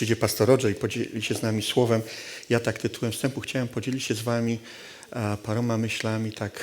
przyjdzie pastor Roger i podzieli się z nami słowem, ja tak tytułem wstępu chciałem podzielić się z wami paroma myślami tak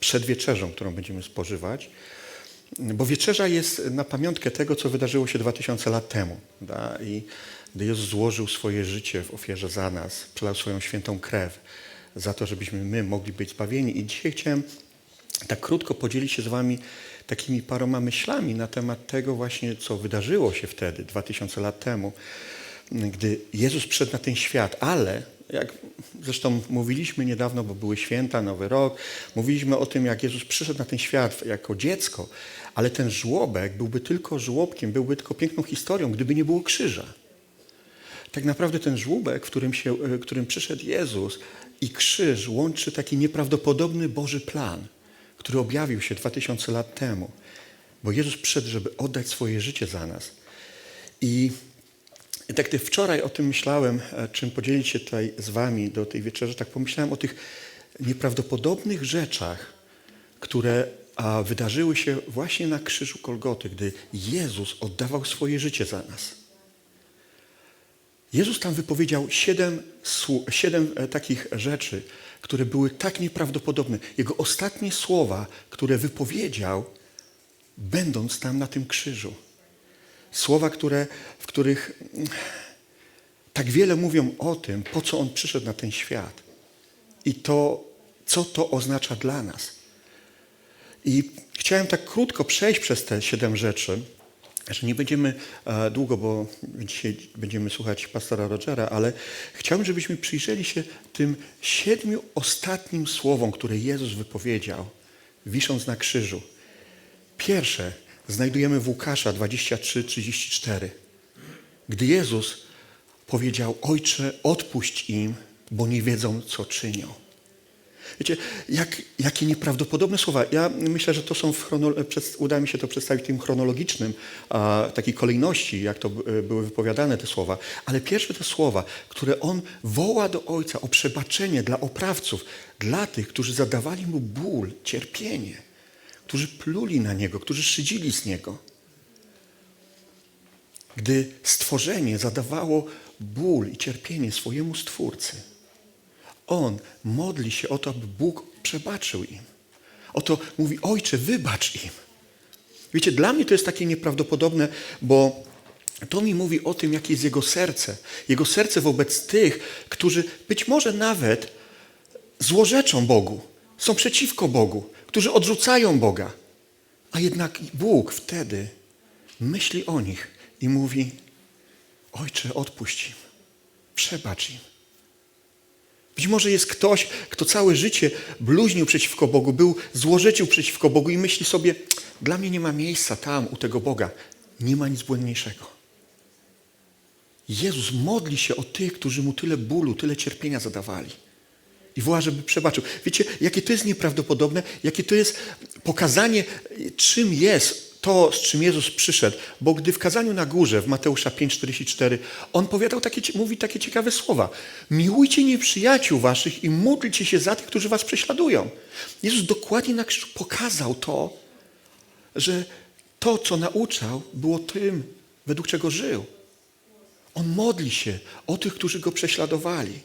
przed wieczerzą, którą będziemy spożywać. Bo wieczerza jest na pamiątkę tego, co wydarzyło się 2000 lat temu. Da? I gdy Jezus złożył swoje życie w ofierze za nas, przelał swoją świętą krew za to, żebyśmy my mogli być zbawieni. I dzisiaj chciałem tak krótko podzielić się z wami takimi paroma myślami na temat tego właśnie, co wydarzyło się wtedy, 2000 lat temu, gdy Jezus przyszedł na ten świat, ale jak zresztą mówiliśmy niedawno, bo były święta, Nowy Rok, mówiliśmy o tym, jak Jezus przyszedł na ten świat jako dziecko, ale ten żłobek byłby tylko żłobkiem, byłby tylko piękną historią, gdyby nie było krzyża. Tak naprawdę ten żłóbek, w którym, się, którym przyszedł Jezus i krzyż łączy taki nieprawdopodobny Boży plan, który objawił się 2000 lat temu. Bo Jezus przyszedł, żeby oddać swoje życie za nas. I tak gdy wczoraj o tym myślałem, e, czym podzielić się tutaj z wami do tej wieczerzy, tak pomyślałem o tych nieprawdopodobnych rzeczach, które wydarzyły się właśnie na krzyżu Kolgoty, gdy Jezus oddawał swoje życie za nas. Jezus tam wypowiedział siedem, siedem e, takich rzeczy, które były tak nieprawdopodobne. Jego ostatnie słowa, które wypowiedział, będąc tam na tym krzyżu. Słowa, które, w których mm, tak wiele mówią o tym, po co On przyszedł na ten świat i to, co to oznacza dla nas. I chciałem tak krótko przejść przez te siedem rzeczy, że nie będziemy e, długo, bo dzisiaj będziemy słuchać pastora Rogera, ale chciałbym, żebyśmy przyjrzeli się tym siedmiu ostatnim słowom, które Jezus wypowiedział, wisząc na krzyżu. Pierwsze znajdujemy w Łukasza 23-34. Gdy Jezus powiedział, Ojcze, odpuść im, bo nie wiedzą, co czynią. Wiecie, jak, jakie nieprawdopodobne słowa. Ja myślę, że to są w uda mi się to przedstawić tym chronologicznym, a, takiej kolejności, jak to by- były wypowiadane te słowa. Ale pierwsze te słowa, które on woła do Ojca o przebaczenie dla oprawców, dla tych, którzy zadawali mu ból, cierpienie, którzy pluli na niego, którzy szydzili z niego. Gdy stworzenie zadawało ból i cierpienie swojemu Stwórcy, on modli się o to, aby Bóg przebaczył im. Oto mówi, Ojcze, wybacz im. Wiecie, dla mnie to jest takie nieprawdopodobne, bo to mi mówi o tym, jakie jest Jego serce. Jego serce wobec tych, którzy być może nawet złorzeczą Bogu, są przeciwko Bogu, którzy odrzucają Boga. A jednak Bóg wtedy myśli o nich i mówi, Ojcze, odpuść im, przebacz im. Być może jest ktoś, kto całe życie bluźnił przeciwko Bogu, był złorzecił przeciwko Bogu i myśli sobie, dla mnie nie ma miejsca tam, u tego Boga. Nie ma nic błędniejszego. Jezus modli się o tych, którzy mu tyle bólu, tyle cierpienia zadawali. I woła, żeby przebaczył. Wiecie, jakie to jest nieprawdopodobne, jakie to jest pokazanie, czym jest to, z czym Jezus przyszedł. Bo gdy w kazaniu na górze w Mateusza 5,44 on powiadał takie, mówi takie ciekawe słowa. Miłujcie nieprzyjaciół waszych i módlcie się za tych, którzy was prześladują. Jezus dokładnie na krzyżu pokazał to, że to, co nauczał, było tym, według czego żył. On modli się o tych, którzy go prześladowali.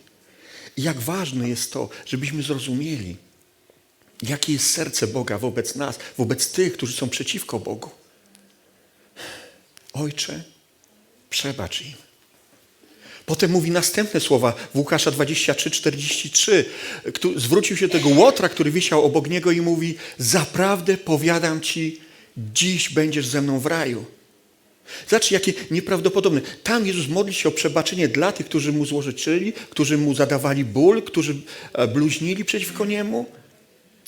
I jak ważne jest to, żebyśmy zrozumieli, jakie jest serce Boga wobec nas, wobec tych, którzy są przeciwko Bogu. Ojcze, przebacz im. Potem mówi następne słowa w Łukasza 23, 43. Któ- Zwrócił się tego łotra, który wisiał obok niego i mówi, zaprawdę powiadam ci, dziś będziesz ze mną w raju. Zobacz, jakie nieprawdopodobne. Tam Jezus modli się o przebaczenie dla tych, którzy mu złożyczyli, którzy mu zadawali ból, którzy e, bluźnili przeciwko niemu.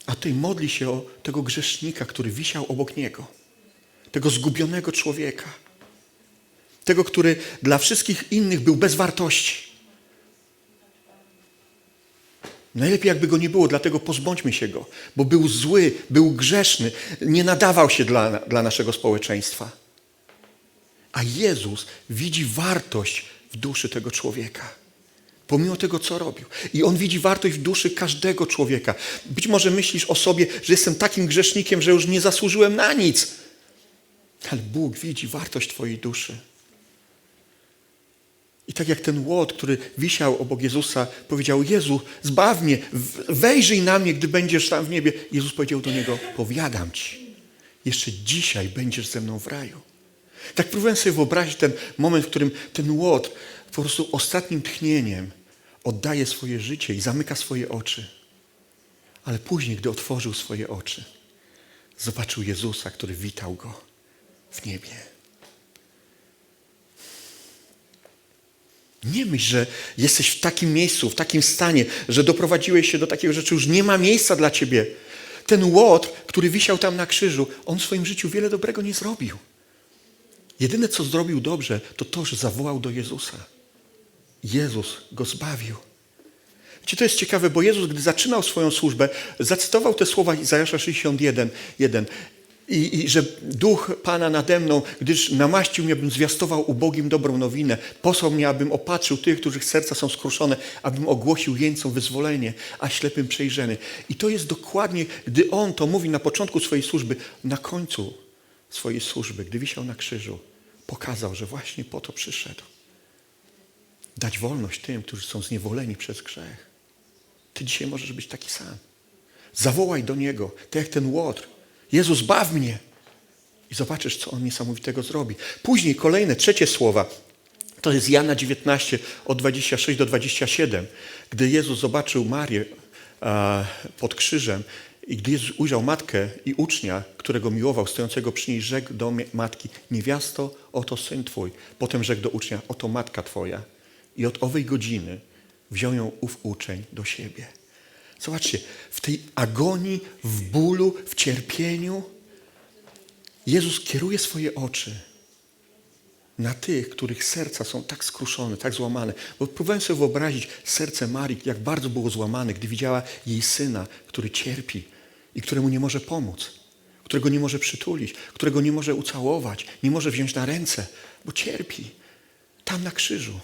A tutaj modli się o tego grzesznika, który wisiał obok niego. Tego zgubionego człowieka. Tego, który dla wszystkich innych był bez wartości. Najlepiej jakby go nie było, dlatego pozbądźmy się go, bo był zły, był grzeszny, nie nadawał się dla, dla naszego społeczeństwa. A Jezus widzi wartość w duszy tego człowieka. Pomimo tego, co robił. I On widzi wartość w duszy każdego człowieka. Być może myślisz o sobie, że jestem takim grzesznikiem, że już nie zasłużyłem na nic. Ale Bóg widzi wartość Twojej duszy. I tak jak ten łot, który wisiał obok Jezusa, powiedział: Jezu, zbaw mnie, wejrzyj na mnie, gdy będziesz tam w niebie. Jezus powiedział do niego: Powiadam ci, jeszcze dzisiaj będziesz ze mną w raju. Tak próbowałem sobie wyobrazić ten moment, w którym ten łot po prostu ostatnim tchnieniem oddaje swoje życie i zamyka swoje oczy. Ale później, gdy otworzył swoje oczy, zobaczył Jezusa, który witał go w niebie. Nie myśl, że jesteś w takim miejscu, w takim stanie, że doprowadziłeś się do takiego rzeczy, już nie ma miejsca dla ciebie. Ten łot, który wisiał tam na krzyżu, on w swoim życiu wiele dobrego nie zrobił. Jedyne, co zrobił dobrze, to to, że zawołał do Jezusa. Jezus go zbawił. Wiecie, to jest ciekawe, bo Jezus, gdy zaczynał swoją służbę, zacytował te słowa Izajasza 61, 1. I, I że duch Pana nade mną, gdyż namaścił mnie, abym zwiastował ubogim dobrą nowinę, posłał mnie, abym opatrzył tych, których serca są skruszone, abym ogłosił jeńcom wyzwolenie, a ślepym przejrzeny. I to jest dokładnie, gdy On to mówi na początku swojej służby, na końcu swojej służby, gdy wisiał na krzyżu, pokazał, że właśnie po to przyszedł. Dać wolność tym, którzy są zniewoleni przez grzech. Ty dzisiaj możesz być taki sam. Zawołaj do Niego, tak jak ten łotr. Jezus, baw mnie. I zobaczysz, co On niesamowitego zrobi. Później kolejne, trzecie słowa. To jest Jana 19, od 26 do 27. Gdy Jezus zobaczył Marię pod krzyżem i gdy Jezus ujrzał matkę i ucznia, którego miłował, stojącego przy niej, rzekł do matki, niewiasto, oto syn twój. Potem rzekł do ucznia, oto matka twoja. I od owej godziny wziął ją ów uczeń do siebie. Zobaczcie, w tej agonii, w bólu, w cierpieniu Jezus kieruje swoje oczy na tych, których serca są tak skruszone, tak złamane. Bo próbowałem sobie wyobrazić serce Marii, jak bardzo było złamane, gdy widziała jej syna, który cierpi i któremu nie może pomóc, którego nie może przytulić, którego nie może ucałować, nie może wziąć na ręce, bo cierpi tam na krzyżu.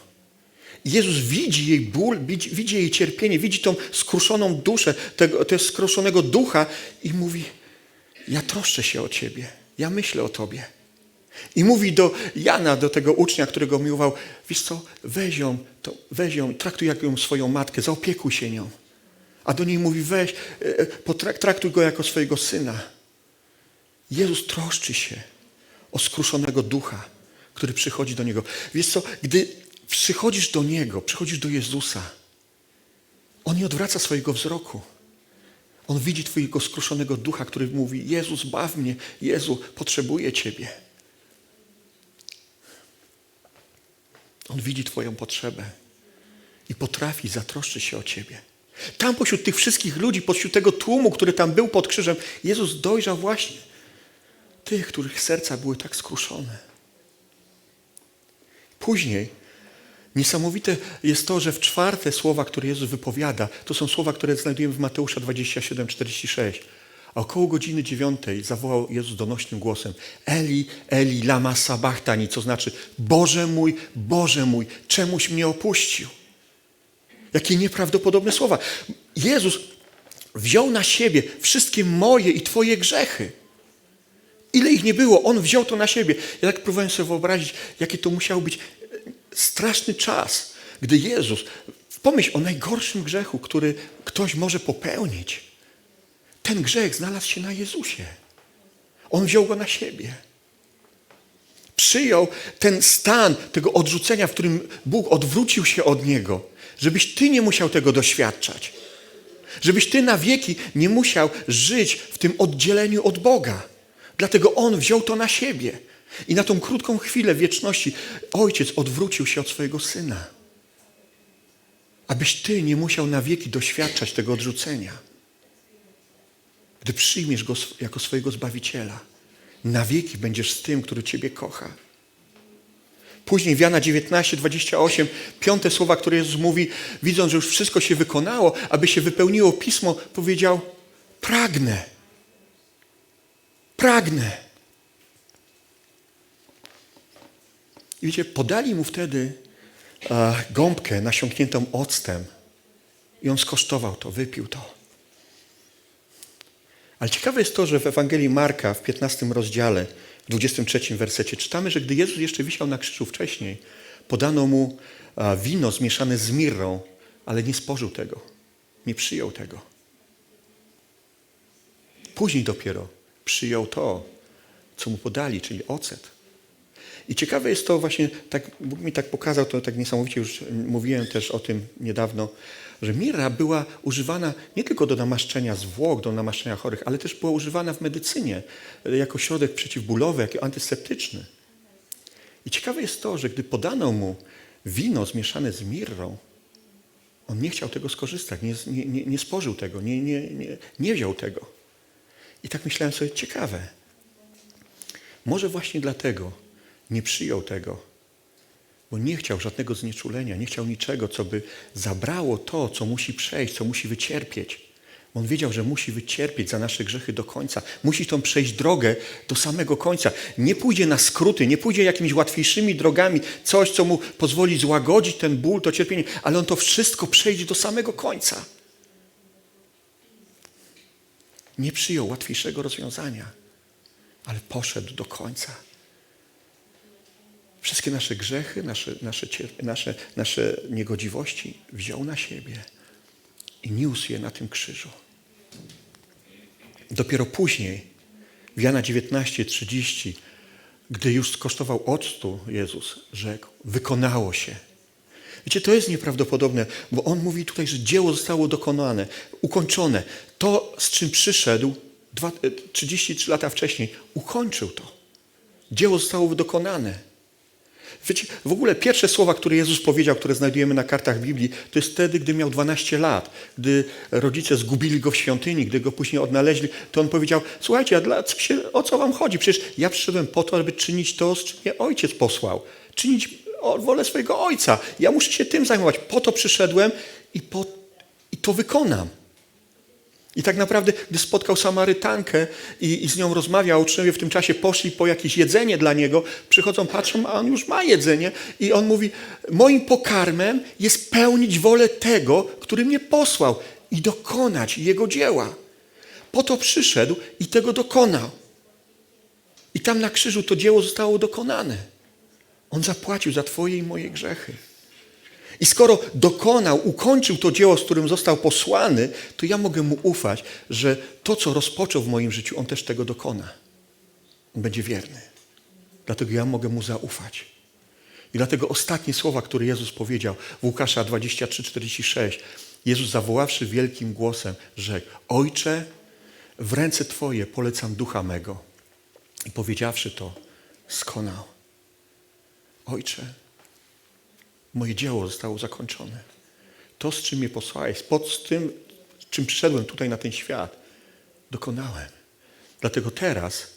Jezus widzi jej ból, widzi, widzi jej cierpienie, widzi tą skruszoną duszę, tego, tego skruszonego ducha i mówi, ja troszczę się o Ciebie, ja myślę o Tobie. I mówi do Jana, do tego ucznia, którego miłował, wiesz co, weź ją, to weź ją, traktuj jak ją swoją matkę, zaopiekuj się nią. A do niej mówi, weź, e, e, potrak- traktuj go jako swojego syna. Jezus troszczy się o skruszonego ducha, który przychodzi do Niego. Wiesz co, gdy przychodzisz do Niego, przychodzisz do Jezusa, On nie odwraca swojego wzroku. On widzi Twojego skruszonego ducha, który mówi, Jezus, baw mnie, Jezu, potrzebuję Ciebie. On widzi Twoją potrzebę i potrafi zatroszczyć się o Ciebie. Tam pośród tych wszystkich ludzi, pośród tego tłumu, który tam był pod krzyżem, Jezus dojrzał właśnie tych, których serca były tak skruszone. Później niesamowite jest to, że w czwarte słowa, które Jezus wypowiada, to są słowa, które znajdujemy w Mateusza 27, 46. A około godziny dziewiątej zawołał Jezus donośnym głosem Eli, Eli, lama sabachthani, co znaczy Boże mój, Boże mój, czemuś mnie opuścił. Jakie nieprawdopodobne słowa. Jezus wziął na siebie wszystkie moje i Twoje grzechy. Ile ich nie było, On wziął to na siebie. Ja tak próbowałem sobie wyobrazić, jaki to musiał być e, straszny czas, gdy Jezus, pomyśl o najgorszym grzechu, który ktoś może popełnić. Ten grzech znalazł się na Jezusie. On wziął go na siebie. Przyjął ten stan tego odrzucenia, w którym Bóg odwrócił się od Niego, żebyś Ty nie musiał tego doświadczać. Żebyś Ty na wieki nie musiał żyć w tym oddzieleniu od Boga. Dlatego On wziął to na siebie. I na tą krótką chwilę wieczności Ojciec odwrócił się od swojego Syna. Abyś Ty nie musiał na wieki doświadczać tego odrzucenia. Gdy przyjmiesz Go jako swojego Zbawiciela, na wieki będziesz z tym, który Ciebie kocha. Później w Jana 19, 28, piąte słowa, które Jezus mówi, widząc, że już wszystko się wykonało, aby się wypełniło Pismo, powiedział, pragnę. Pragnę. I wiecie, podali mu wtedy e, gąbkę nasiąkniętą octem i on skosztował to, wypił to. Ale ciekawe jest to, że w Ewangelii Marka w 15 rozdziale, w 23 wersecie czytamy, że gdy Jezus jeszcze wisiał na krzyżu wcześniej, podano mu wino zmieszane z mirrą, ale nie spożył tego, nie przyjął tego. Później dopiero przyjął to, co mu podali, czyli ocet. I ciekawe jest to właśnie, tak, Bóg mi tak pokazał, to tak niesamowicie już mówiłem też o tym niedawno, że mirra była używana nie tylko do namaszczenia zwłok, do namaszczenia chorych, ale też była używana w medycynie jako środek przeciwbólowy, jako antyseptyczny. I ciekawe jest to, że gdy podano mu wino zmieszane z mirrą, on nie chciał tego skorzystać, nie, nie, nie spożył tego, nie, nie, nie, nie wziął tego. I tak myślałem sobie, ciekawe. Może właśnie dlatego nie przyjął tego, bo nie chciał żadnego znieczulenia, nie chciał niczego, co by zabrało to, co musi przejść, co musi wycierpieć. On wiedział, że musi wycierpieć za nasze grzechy do końca. Musi tą przejść drogę do samego końca. Nie pójdzie na skróty, nie pójdzie jakimiś łatwiejszymi drogami, coś, co mu pozwoli złagodzić ten ból, to cierpienie, ale on to wszystko przejdzie do samego końca. Nie przyjął łatwiejszego rozwiązania, ale poszedł do końca. Wszystkie nasze grzechy, nasze, nasze, nasze, nasze niegodziwości wziął na siebie i niósł je na tym krzyżu. Dopiero później, w Jana 19:30, gdy już skosztował octu, Jezus rzekł: Wykonało się. Wiecie, to jest nieprawdopodobne, bo on mówi tutaj, że dzieło zostało dokonane, ukończone. To, z czym przyszedł dwa, 33 lata wcześniej, ukończył to. Dzieło zostało dokonane. Wiecie, w ogóle pierwsze słowa, które Jezus powiedział, które znajdujemy na kartach Biblii, to jest wtedy, gdy miał 12 lat, gdy rodzice zgubili go w świątyni, gdy go później odnaleźli, to on powiedział, słuchajcie, a dla, co się, o co wam chodzi? Przecież ja przyszedłem po to, aby czynić to, z czym mnie ojciec posłał. Czynić wolę swojego ojca. Ja muszę się tym zajmować. Po to przyszedłem i, po, i to wykonam. I tak naprawdę, gdy spotkał Samarytankę i, i, z nią rozmawiał, uczniowie w tym czasie poszli po jakieś jedzenie dla niego, przychodzą, patrzą, a on już ma jedzenie i on mówi, moim pokarmem jest pełnić wolę tego, który mnie posłał i dokonać jego dzieła. Po to przyszedł i tego dokonał. I tam na krzyżu to dzieło zostało dokonane. On zapłacił za twoje i moje grzechy. I skoro dokonał, ukończył to dzieło, z którym został posłany, to ja mogę mu ufać, że to, co rozpoczął w moim życiu, on też tego dokona. On będzie wierny. Dlatego ja mogę mu zaufać. I dlatego ostatnie słowa, które Jezus powiedział w Łukasza 23:46, Jezus zawoławszy wielkim głosem, rzekł: Ojcze, w ręce Twoje polecam ducha mego. I powiedziawszy to, skonał. Ojcze, moje dzieło zostało zakończone. To, z czym mnie posłałeś, pod tym, czym przyszedłem tutaj na ten świat, dokonałem. Dlatego teraz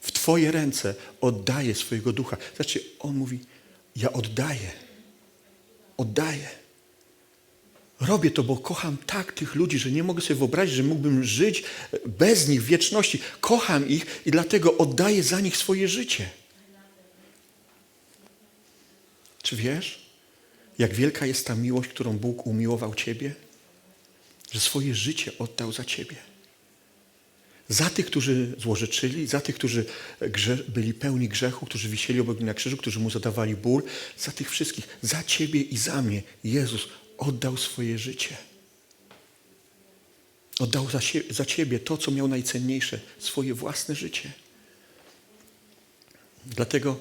w Twoje ręce oddaję swojego ducha. Znaczy, on mówi, ja oddaję. Oddaję. Robię to, bo kocham tak tych ludzi, że nie mogę sobie wyobrazić, że mógłbym żyć bez nich w wieczności. Kocham ich i dlatego oddaję za nich swoje życie. Czy wiesz, jak wielka jest ta miłość, którą Bóg umiłował Ciebie? Że swoje życie oddał za Ciebie. Za tych, którzy złożyczyli, za tych, którzy byli pełni grzechu, którzy wisieli obok na krzyżu, którzy Mu zadawali ból, za tych wszystkich, za Ciebie i za mnie Jezus oddał swoje życie. Oddał za, sie, za Ciebie to, co miał najcenniejsze, swoje własne życie. Dlatego,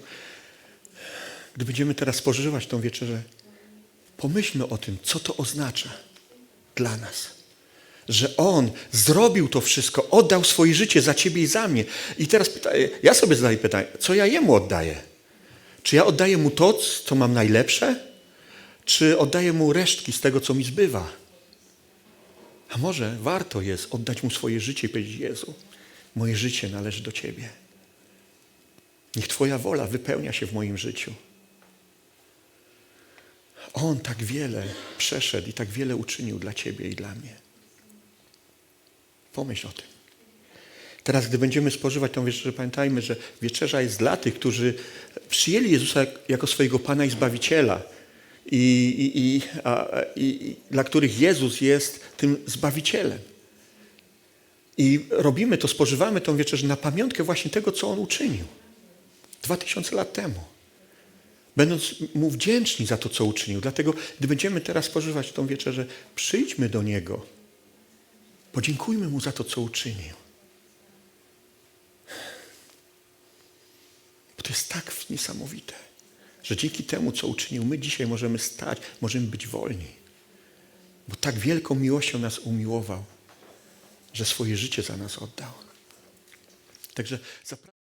gdy będziemy teraz spożywać tą wieczerzę, pomyślmy o tym, co to oznacza dla nas. Że On zrobił to wszystko, oddał swoje życie za Ciebie i za mnie. I teraz pytanie, ja sobie zadaję pytanie, co ja Jemu oddaję? Czy ja oddaję Mu to, co mam najlepsze? Czy oddaję Mu resztki z tego, co mi zbywa? A może warto jest oddać Mu swoje życie i powiedzieć, Jezu, moje życie należy do Ciebie. Niech Twoja wola wypełnia się w moim życiu. On tak wiele przeszedł i tak wiele uczynił dla Ciebie i dla mnie. Pomyśl o tym. Teraz, gdy będziemy spożywać tą wieczerzę, pamiętajmy, że wieczerza jest dla tych, którzy przyjęli Jezusa jako swojego Pana i Zbawiciela i, i, i, a, i dla których Jezus jest tym Zbawicielem. I robimy to, spożywamy tą wieczerzę na pamiątkę właśnie tego, co On uczynił. Dwa tysiące lat temu. Będąc mu wdzięczni za to, co uczynił. Dlatego, gdy będziemy teraz spożywać tą wieczerzę, przyjdźmy do Niego, podziękujmy Mu za to, co uczynił. Bo to jest tak niesamowite, że dzięki temu, co uczynił, my dzisiaj możemy stać, możemy być wolni. Bo tak wielką miłością nas umiłował, że swoje życie za nas oddał. Także zapraszam.